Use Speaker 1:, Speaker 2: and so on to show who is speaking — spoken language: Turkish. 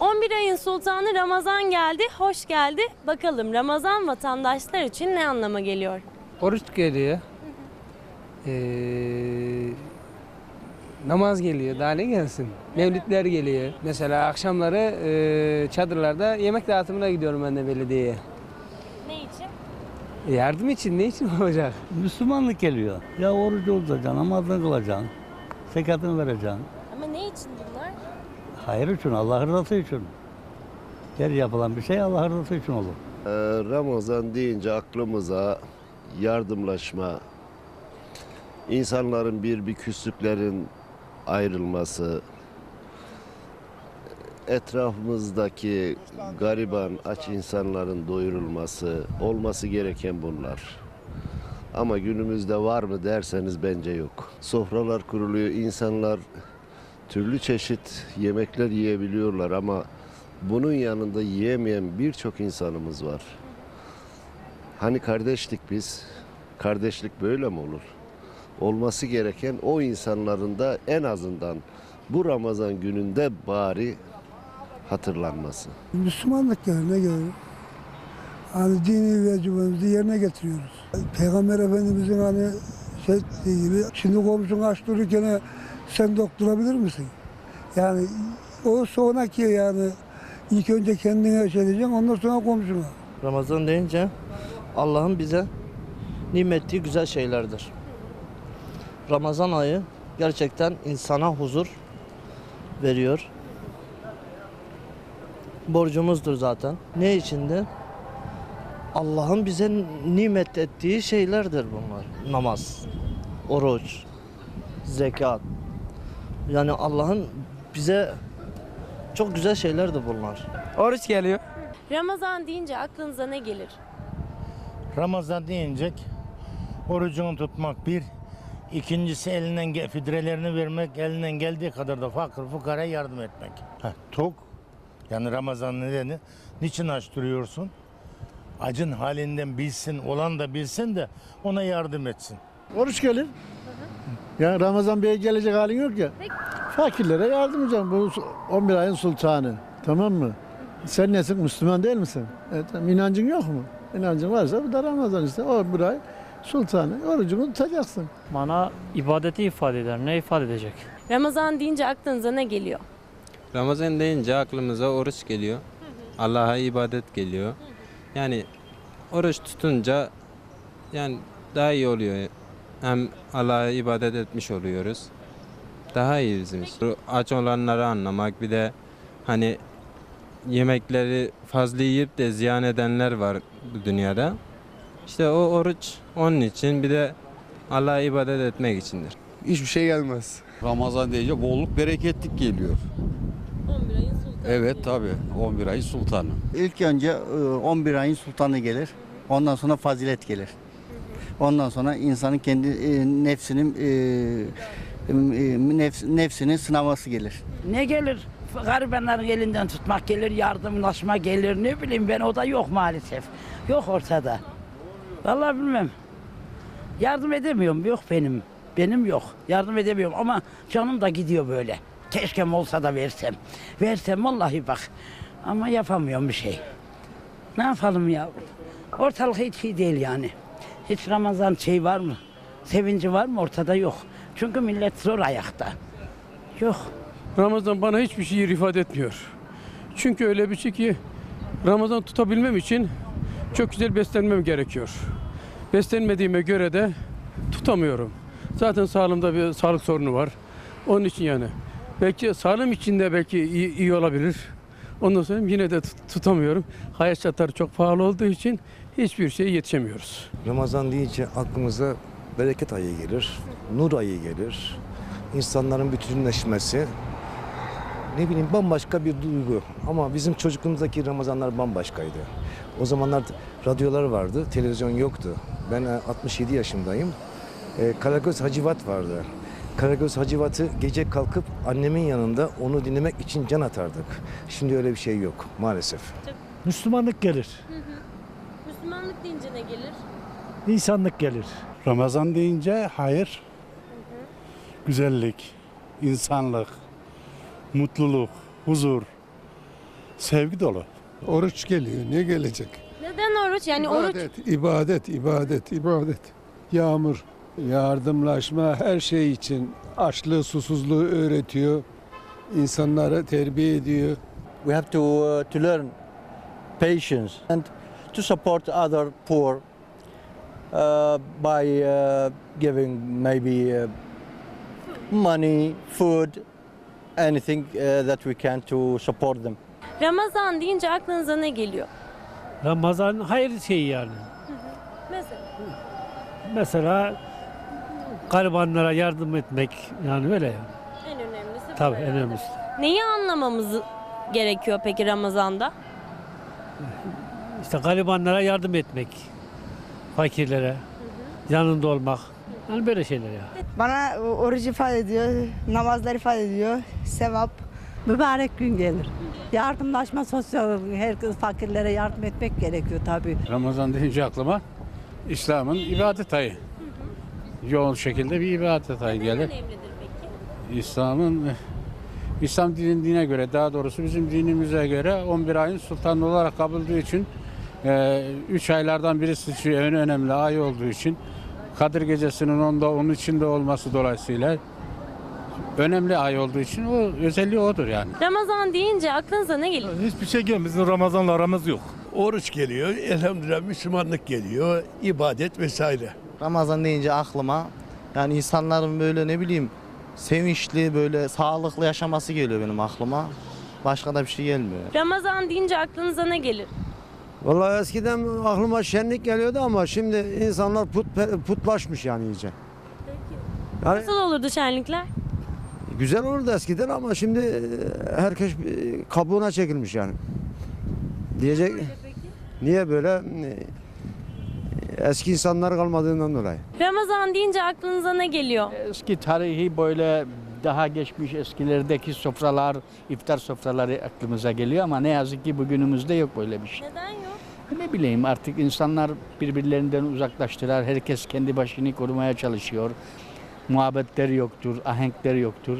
Speaker 1: 11 ayın sultanı Ramazan geldi, hoş geldi. Bakalım Ramazan vatandaşlar için ne anlama geliyor?
Speaker 2: Oruç geliyor. Ee, namaz geliyor. Daha ne gelsin? Mevlitler geliyor. Mesela akşamları e, çadırlarda yemek dağıtımına gidiyorum ben de belediyeye.
Speaker 1: Ne için?
Speaker 2: E, yardım için ne için olacak?
Speaker 3: Müslümanlık geliyor. Ya oruç olacaksın, namazını kılacaksın, zekatını vereceksin.
Speaker 1: Ama ne için?
Speaker 3: Hayır için, Allah rızası için. Her yapılan bir şey Allah rızası için olur.
Speaker 4: Ee, Ramazan deyince aklımıza yardımlaşma, insanların bir bir küslüklerin ayrılması, etrafımızdaki gariban, aç insanların doyurulması, olması gereken bunlar. Ama günümüzde var mı derseniz bence yok. Sofralar kuruluyor, insanlar türlü çeşit yemekler yiyebiliyorlar ama bunun yanında yiyemeyen birçok insanımız var. Hani kardeşlik biz, kardeşlik böyle mi olur? Olması gereken o insanların da en azından bu Ramazan gününde bari hatırlanması.
Speaker 5: Müslümanlık yerine gelir. Hani dini vecibimizi yerine getiriyoruz. Peygamber Efendimizin hani şey gibi şimdi komşun aç sen doktorabilir misin? Yani o sonraki yani ilk önce kendine diyeceksin ondan sonra komşuna.
Speaker 6: Ramazan deyince Allah'ın bize nimettiği güzel şeylerdir. Ramazan ayı gerçekten insana huzur veriyor. Borcumuzdur zaten. Ne içindi? Allah'ın bize nimet ettiği şeylerdir bunlar. Namaz, oruç, zekat. Yani Allah'ın bize çok güzel şeylerdir bunlar.
Speaker 2: Oruç geliyor.
Speaker 1: Ramazan deyince aklınıza ne gelir?
Speaker 7: Ramazan deyince orucunu tutmak bir. İkincisi elinden fitrelerini vermek, elinden geldiği kadar da fakir fukara yardım etmek. Heh, tok, yani Ramazan nedeni. Niçin aç duruyorsun? Acın halinden bilsin, olan da bilsin de ona yardım etsin.
Speaker 8: Oruç gelir. Ya Ramazan Bey'e gelecek halin yok ya. Fakirlere yardım edeceğim. Bu 11 ayın sultanı. Tamam mı? Sen nesin? Müslüman değil misin? Evet, inancın yok mu? İnancın varsa bu da Ramazan işte. 11 ay sultanı. Orucunu tutacaksın.
Speaker 9: Bana ibadeti ifade eder. Ne ifade edecek?
Speaker 1: Ramazan deyince aklınıza ne geliyor?
Speaker 10: Ramazan deyince aklımıza oruç geliyor. Allah'a ibadet geliyor. Yani oruç tutunca yani daha iyi oluyor. Hem Allah'a ibadet etmiş oluyoruz. Daha iyi bizim için. Aç olanları anlamak bir de hani yemekleri fazla yiyip de ziyan edenler var bu dünyada. İşte o oruç onun için bir de Allah'a ibadet etmek içindir.
Speaker 11: Hiçbir şey gelmez.
Speaker 12: Ramazan deyince bolluk bereketlik geliyor.
Speaker 1: 11 ayın sultanı.
Speaker 12: Evet tabi 11 ay sultanı.
Speaker 3: İlk önce e, 11 ayın sultanı gelir. Ondan sonra fazilet gelir. Ondan sonra insanın kendi e, nefsinin e, e, nefs- nefsinin sınaması gelir.
Speaker 13: Ne gelir? Garibanların elinden tutmak gelir, yardımlaşma gelir. Ne bileyim ben o da yok maalesef. Yok ortada. Vallahi bilmem. Yardım edemiyorum. Yok benim. Benim yok. Yardım edemiyorum ama canım da gidiyor böyle. Keşke olsa da versem. Versem vallahi bak. Ama yapamıyorum bir şey. Ne yapalım ya? Ortalık hiç iyi değil yani. Hiç Ramazan şey var mı? Sevinci var mı? Ortada yok. Çünkü millet zor ayakta. Yok.
Speaker 9: Ramazan bana hiçbir şey ifade etmiyor. Çünkü öyle bir şey ki Ramazan tutabilmem için çok güzel beslenmem gerekiyor. Beslenmediğime göre de tutamıyorum. Zaten sağlığımda bir sağlık sorunu var. Onun için yani. Belki sağlığım için de belki iyi, iyi olabilir. Ondan sonra yine de tut- tutamıyorum. Hayat şartları çok pahalı olduğu için hiçbir şeye yetişemiyoruz.
Speaker 11: Ramazan deyince aklımıza bereket ayı gelir, nur ayı gelir. İnsanların bütünleşmesi. Ne bileyim bambaşka bir duygu. Ama bizim çocukluğumuzdaki Ramazanlar bambaşkaydı. O zamanlar radyolar vardı, televizyon yoktu. Ben e, 67 yaşındayım. E, Karagöz Hacivat vardı. Karagöz Hacivat'ı gece kalkıp annemin yanında onu dinlemek için can atardık. Şimdi öyle bir şey yok maalesef.
Speaker 7: Müslümanlık gelir,
Speaker 1: Müslümanlık deyince ne gelir?
Speaker 7: insanlık gelir.
Speaker 8: Ramazan deyince hayır, güzellik, insanlık, mutluluk, huzur,
Speaker 14: Sevgi dolu. Oruç geliyor. Ne gelecek?
Speaker 1: Neden oruç? Yani oruç
Speaker 14: ibadet, ibadet, ibadet, ibadet. Yağmur, yardımlaşma her şey için açlığı, susuzluğu öğretiyor. İnsanları terbiye ediyor.
Speaker 3: We have to uh, to learn patience and to support other poor uh, by uh, giving maybe uh, money, food, anything uh, that we can to support them.
Speaker 1: Ramazan deyince aklınıza ne geliyor?
Speaker 15: Ramazan hayır şeyi yani.
Speaker 1: Mesela
Speaker 15: Mesela garibanlara yardım etmek yani öyle yani.
Speaker 1: en önemlisi bu
Speaker 15: Tabii en
Speaker 1: herhalde.
Speaker 15: önemlisi.
Speaker 1: Neyi anlamamız gerekiyor peki Ramazan'da?
Speaker 15: İşte garibanlara yardım etmek. Fakirlere. Yanında olmak. Yani böyle şeyler ya.
Speaker 16: Bana oruç ifade ediyor, namazlar ifade ediyor, sevap.
Speaker 2: Mübarek gün gelir. Yardımlaşma, sosyal, herkes fakirlere yardım etmek gerekiyor tabii.
Speaker 9: Ramazan deyince aklıma İslam'ın ibadet ayı. Yoğun şekilde bir ibadet ayı gelir.
Speaker 1: Önemlidir peki.
Speaker 9: İslam'ın İslam dinine göre daha doğrusu bizim dinimize göre 11 ayın sultanı olarak kabul olduğu için 3 aylardan birisi için en önemli ay olduğu için Kadir Gecesi'nin onda onun içinde olması dolayısıyla önemli ay olduğu için o özelliği odur yani.
Speaker 1: Ramazan deyince aklınıza ne geliyor?
Speaker 14: Hiçbir şey gelmiyor. Bizim Ramazan'la aramız yok.
Speaker 17: Oruç geliyor, elhamdülillah Müslümanlık geliyor, ibadet vesaire.
Speaker 18: Ramazan deyince aklıma yani insanların böyle ne bileyim sevinçli böyle sağlıklı yaşaması geliyor benim aklıma. Başka da bir şey gelmiyor.
Speaker 1: Ramazan deyince aklınıza ne gelir?
Speaker 19: Vallahi eskiden aklıma şenlik geliyordu ama şimdi insanlar put, putlaşmış yani iyice. Yani
Speaker 1: Nasıl olurdu şenlikler?
Speaker 19: güzel olurdu eskiden ama şimdi e, herkes e, kabuğuna çekilmiş yani. Diyecek niye böyle E, eski insanlar kalmadığından dolayı.
Speaker 1: Ramazan deyince aklınıza ne geliyor?
Speaker 15: Eski tarihi böyle daha geçmiş eskilerdeki sofralar, iftar sofraları aklımıza geliyor ama ne yazık ki bugünümüzde yok böyle bir şey.
Speaker 1: Neden?
Speaker 15: Ne bileyim artık insanlar birbirlerinden uzaklaştılar. Herkes kendi başını korumaya çalışıyor. Muhabbetler yoktur, ahenkler yoktur.